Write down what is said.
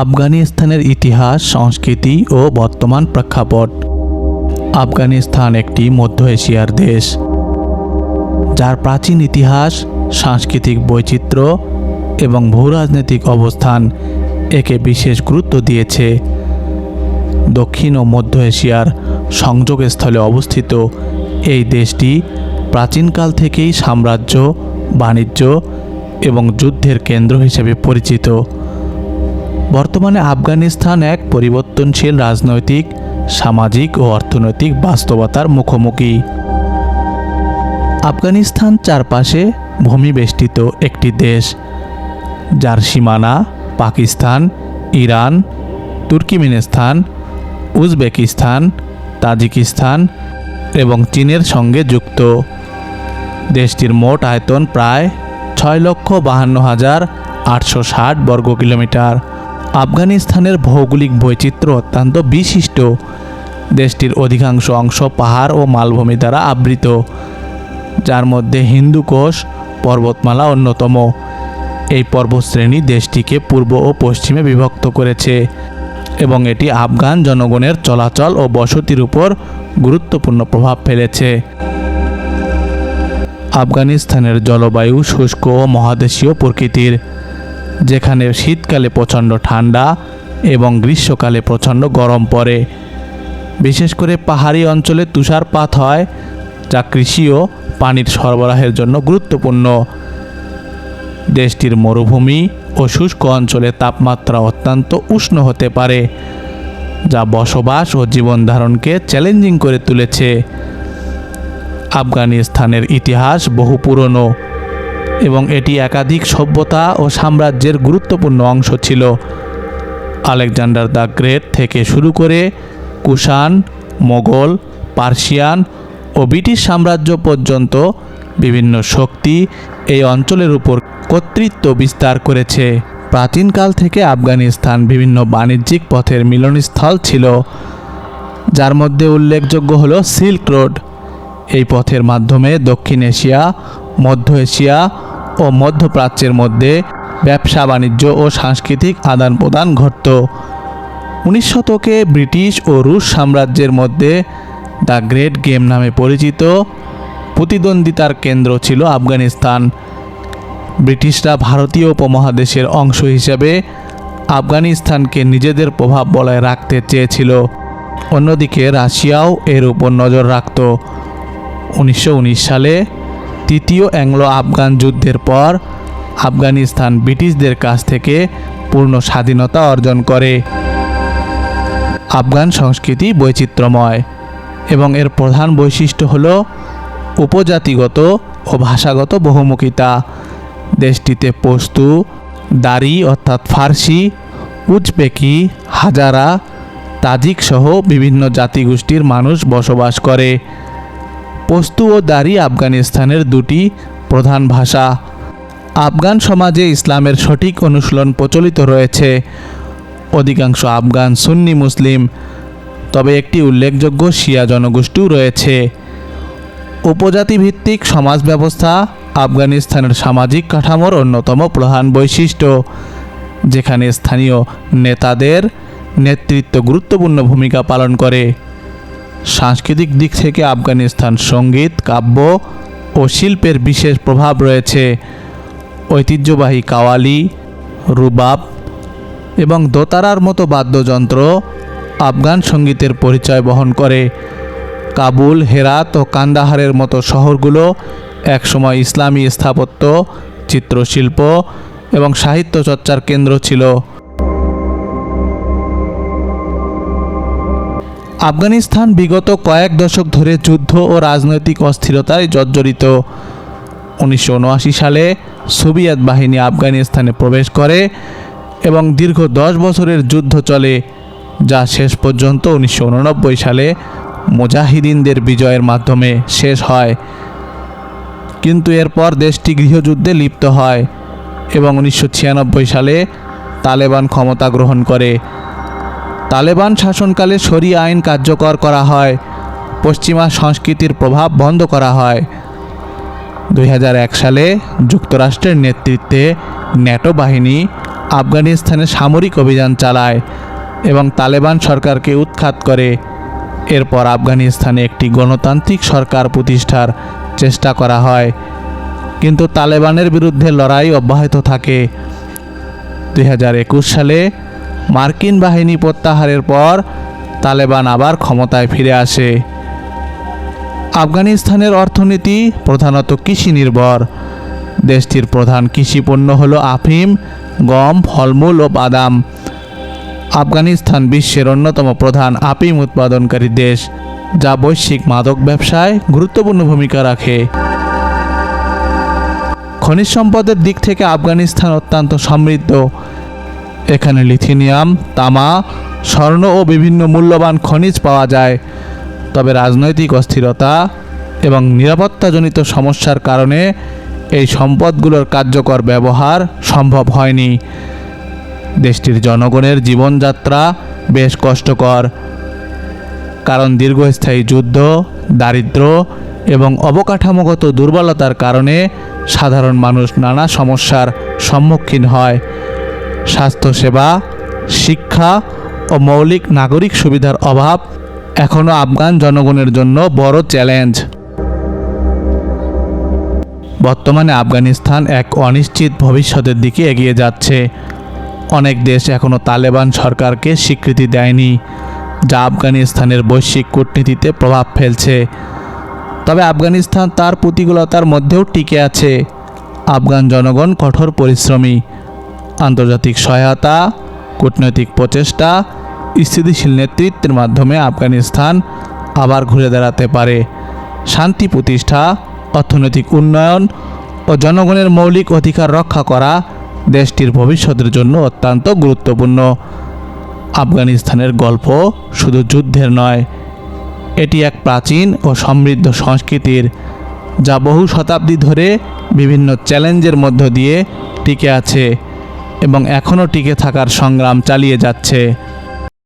আফগানিস্তানের ইতিহাস, সংস্কৃতি ও বর্তমান প্রেক্ষাপট। আফগানিস্তান একটি মধ্য এশিয়ার দেশ, যার প্রাচীন ইতিহাস, সাংস্কৃতিক বৈচিত্র্য এবং ভূরাজনৈতিক অবস্থান একে বিশেষ গুরুত্ব দিয়েছে। দক্ষিণ ও মধ্য এশিয়ার সংযোগস্থলে অবস্থিত এই দেশটি প্রাচীনকাল থেকেই সাম্রাজ্য, বাণিজ্য এবং যুদ্ধের কেন্দ্র হিসেবে পরিচিত। বর্তমানে আফগানিস্তান এক পরিবর্তনশীল রাজনৈতিক, সামাজিক ও অর্থনৈতিক বাস্তবতার মুখোমুখি। আফগানিস্তান চারপাশে ভূমিবেষ্টিত একটি দেশ, যার সীমানা Pakistan, Iran, Turkmenistan, Uzbekistan, Tajikistan এবং চীনের সঙ্গে যুক্ত। দেশটির মোট আয়তন প্রায় ছয় লক্ষ বাহান্ন হাজার আটশো ষাট বর্গ কিলোমিটার আফগানিস্তানের ভৌগোলিক বৈচিত্র্য অত্যন্ত বিশিষ্ট। দেশটির অধিকাংশ অংশ পাহাড় ও মালভূমি দ্বারা আবৃত, যার মধ্যে হিন্দুকোষ পর্বতমালা অন্যতম। এই পর্বতশ্রেণী দেশটিকে পূর্ব ও পশ্চিমে বিভক্ত করেছে এবং এটি আফগান জনগণের চলাচল ও বসতির উপর গুরুত্বপূর্ণ প্রভাব ফেলেছে। আফগানিস্তানের জলবায়ু শুষ্ক ও মহাদেশীয় প্রকৃতির। যেখানে শীতকালে প্রচণ্ড ঠান্ডা এবং গ্রীষ্মকালে প্রচণ্ড গরম পড়ে। বিশেষ করে পাহাড়ি অঞ্চলে তুষারপাত হয়, যা কৃষি ও পানির সরবরাহের জন্য গুরুত্বপূর্ণ। দেশটির মরুভূমি ও শুষ্ক অঞ্চলে তাপমাত্রা অত্যন্ত উষ্ণ হতে পারে, যা বসবাস ও জীবনধারণকে চ্যালেঞ্জিং করে তুলেছে। আফগানিস্তানের ইতিহাস বহু পুরনো। এবং এটি একাধিক সভ্যতা ও সাম্রাজ্যের গুরুত্বপূর্ণ অংশ ছিল। আলেকজান্ডার দ্য গ্রেট থেকে শুরু করে কুষাণ, মোগল, পার্সিয়ান ও ব্রিটিশ সাম্রাজ্য পর্যন্ত বিভিন্ন শক্তি এই অঞ্চলের উপর কর্তৃত্ব বিস্তার করেছে। প্রাচীনকাল থেকে আফগানিস্তান বিভিন্ন বাণিজ্যিক পথের মিলনস্থল ছিল, যার মধ্যে উল্লেখযোগ্য হলো সিল্ক রোড। এই পথের মাধ্যমে দক্ষিণ এশিয়া মধ্য এশিয়া ও মধ্যপ্রাচ্যের মধ্যে ব্যবসা, বাণিজ্য ও সাংস্কৃতিক আদান প্রদান ঘটত। উনিশ শতকে ব্রিটিশ ও রুশ সাম্রাজ্যের মধ্যে দ্য গ্রেট গেম নামে পরিচিত প্রতিদ্বন্দ্বিতার কেন্দ্র ছিল আফগানিস্তান। ব্রিটিশরা ভারতীয় উপমহাদেশের অংশ হিসেবে আফগানিস্তানকে নিজেদের প্রভাব বলায় রাখতে চেয়েছিল। অন্যদিকে রাশিয়াও এর উপর নজর রাখত। উনিশশো উনিশ সালে তৃতীয় অ্যাংলো আফগান যুদ্ধের পর আফগানিস্তান ব্রিটিশদের কাছ থেকে পূর্ণ স্বাধীনতা অর্জন করে। আফগান সংস্কৃতি বৈচিত্র্যময় এবং এর প্রধান বৈশিষ্ট্য হল উপজাতিগত ও ভাষাগত বহুমুখিতা। দেশটিতে পস্তু দারি অর্থাৎ ফার্সি, উজবেকি, হাজারা, তাজিক সহ বিভিন্ন জাতিগোষ্ঠীর মানুষ বসবাস করে। পস্তু ও দারি আফগানিস্তানের দুটি প্রধান ভাষা। আফগান সমাজে ইসলামের সঠিক অনুশীলন প্রচলিত রয়েছে। অধিকাংশ আফগান সুন্নি মুসলিম, তবে একটি উল্লেখযোগ্য শিয়া জনগোষ্ঠীও রয়েছে। উপজাতি ভিত্তিক সমাজ ব্যবস্থা আফগানিস্তানের সামাজিক কাঠামোর অন্যতম প্রধান বৈশিষ্ট্য, যেখানে স্থানীয় নেতাদের নেতৃত্ব গুরুত্বপূর্ণ ভূমিকা পালন করে। সাংস্কৃতিক দিক থেকে আফগানিস্তান সংগীত, কাব্য ও শিল্পের বিশেষ প্রভাব রয়েছে। ঐতিহ্যবাহী কাওয়ালি, রুবাব এবং দোতারার মতো বাদ্যযন্ত্র আফগান সঙ্গীতের পরিচয় বহন করে। কাবুল, হেরাত ও কান্দাহারের মতো শহরগুলো একসময় ইসলামী স্থাপত্য, চিত্রশিল্প এবং সাহিত্য চর্চার কেন্দ্র ছিল। আফগানিস্তান বিগত কয়েক দশক ধরে যুদ্ধ ও রাজনৈতিক অস্থিরতায় জর্জরিত। উনিশশো উনআশি সালে সোভিয়েত বাহিনী আফগানিস্তানে প্রবেশ করে এবং দীর্ঘ দশ বছরের যুদ্ধ চলে, যা শেষ পর্যন্ত উনিশশো উননব্বই সালে মুজাহিদিনদের বিজয়ের মাধ্যমে শেষ হয়। কিন্তু এরপর দেশটি গৃহযুদ্ধে লিপ্ত হয় এবং উনিশশো ছিয়ানব্বই সালে তালেবান ক্ষমতা গ্রহণ করে। তালেবান শাসনকালে শরিয়া আইন কার্যকর করা হয়। পশ্চিমা সংস্কৃতির প্রভাব বন্ধ করা হয়। দুই হাজার এক সালে যুক্তরাষ্ট্রের নেতৃত্বে ন্যাটো বাহিনী আফগানিস্তানে সামরিক অভিযান চালায় এবং তালেবান সরকারকে উৎখাত করে। এরপর আফগানিস্তানে একটি গণতান্ত্রিক সরকার প্রতিষ্ঠার চেষ্টা করা হয়। কিন্তু তালেবানের বিরুদ্ধে লড়াই অব্যাহত থাকে। দুই হাজার একুশ সালে মার্কিন বাহিনী প্রত্যাহারের পর তালেবান আবার ক্ষমতায় ফিরে আসে। আফগানিস্তানের অর্থনীতি প্রধানত কৃষি নির্ভর। দেশটির প্রধান কৃষি পণ্য হল আফিম, গম, ফলমূল ও বাদাম। আফগানিস্তান বিশ্বের অন্যতম প্রধান আফিম উৎপাদনকারী দেশ, যা বৈশ্বিক মাদক ব্যবসায় গুরুত্বপূর্ণ ভূমিকা রাখে। খনিজ সম্পদের দিক থেকে আফগানিস্তান অত্যন্ত সমৃদ্ধ। এখানে লিথিনিয়াম, তামা, স্বর্ণ ও বিভিন্ন মূল্যবান খনিজ পাওয়া যায়। তবে রাজনৈতিক অস্থিরতা এবং নিরাপত্তাজনিত সমস্যার কারণে এই সম্পদগুলোর কার্যকর ব্যবহার সম্ভব হয়নি। দেশটির জনগণের জীবনযাত্রা বেশ কষ্টকর, কারণ দীর্ঘস্থায়ী যুদ্ধ, দারিদ্র্য এবং অবকাঠামোগত দুর্বলতার কারণে সাধারণ মানুষ নানা সমস্যার সম্মুখীন হয়। স্বাস্থ্যসেবা শিক্ষা ও মৌলিক নাগরিক সুবিধার অভাব এখনও আফগান জনগণের জন্য বড় চ্যালেঞ্জ। বর্তমানে আফগানিস্তান এক অনিশ্চিত ভবিষ্যতের দিকে এগিয়ে যাচ্ছে। অনেক দেশ এখনও তালেবান সরকারকে স্বীকৃতি দেয়নি, যা আফগানিস্তানের বৈশ্বিক কূটনীতিতে প্রভাব ফেলছে। তবে আফগানিস্তান তার প্রতিকূলতার মধ্যেও টিকে আছে। আফগান জনগণ কঠোর পরিশ্রমী আন্তর্জাতিক সহায়তা, কূটনৈতিক প্রচেষ্টা, স্থিতিশীল নেতৃত্বের মাধ্যমে আফগানিস্তান আবার ঘুরে দাঁড়াতে পারে। শান্তি প্রতিষ্ঠা, অর্থনৈতিক উন্নয়ন ও জনগণের মৌলিক অধিকার রক্ষা করা দেশটির ভবিষ্যতের জন্য অত্যন্ত গুরুত্বপূর্ণ। আফগানিস্তানের গল্প শুধু যুদ্ধের নয়, এটি এক প্রাচীন ও সমৃদ্ধ সংস্কৃতির, যা বহু শতাব্দী ধরে বিভিন্ন চ্যালেঞ্জের মধ্য দিয়ে টিকে আছে। এবং এখনও টিকে থাকার সংগ্রাম চালিয়ে যাচ্ছে।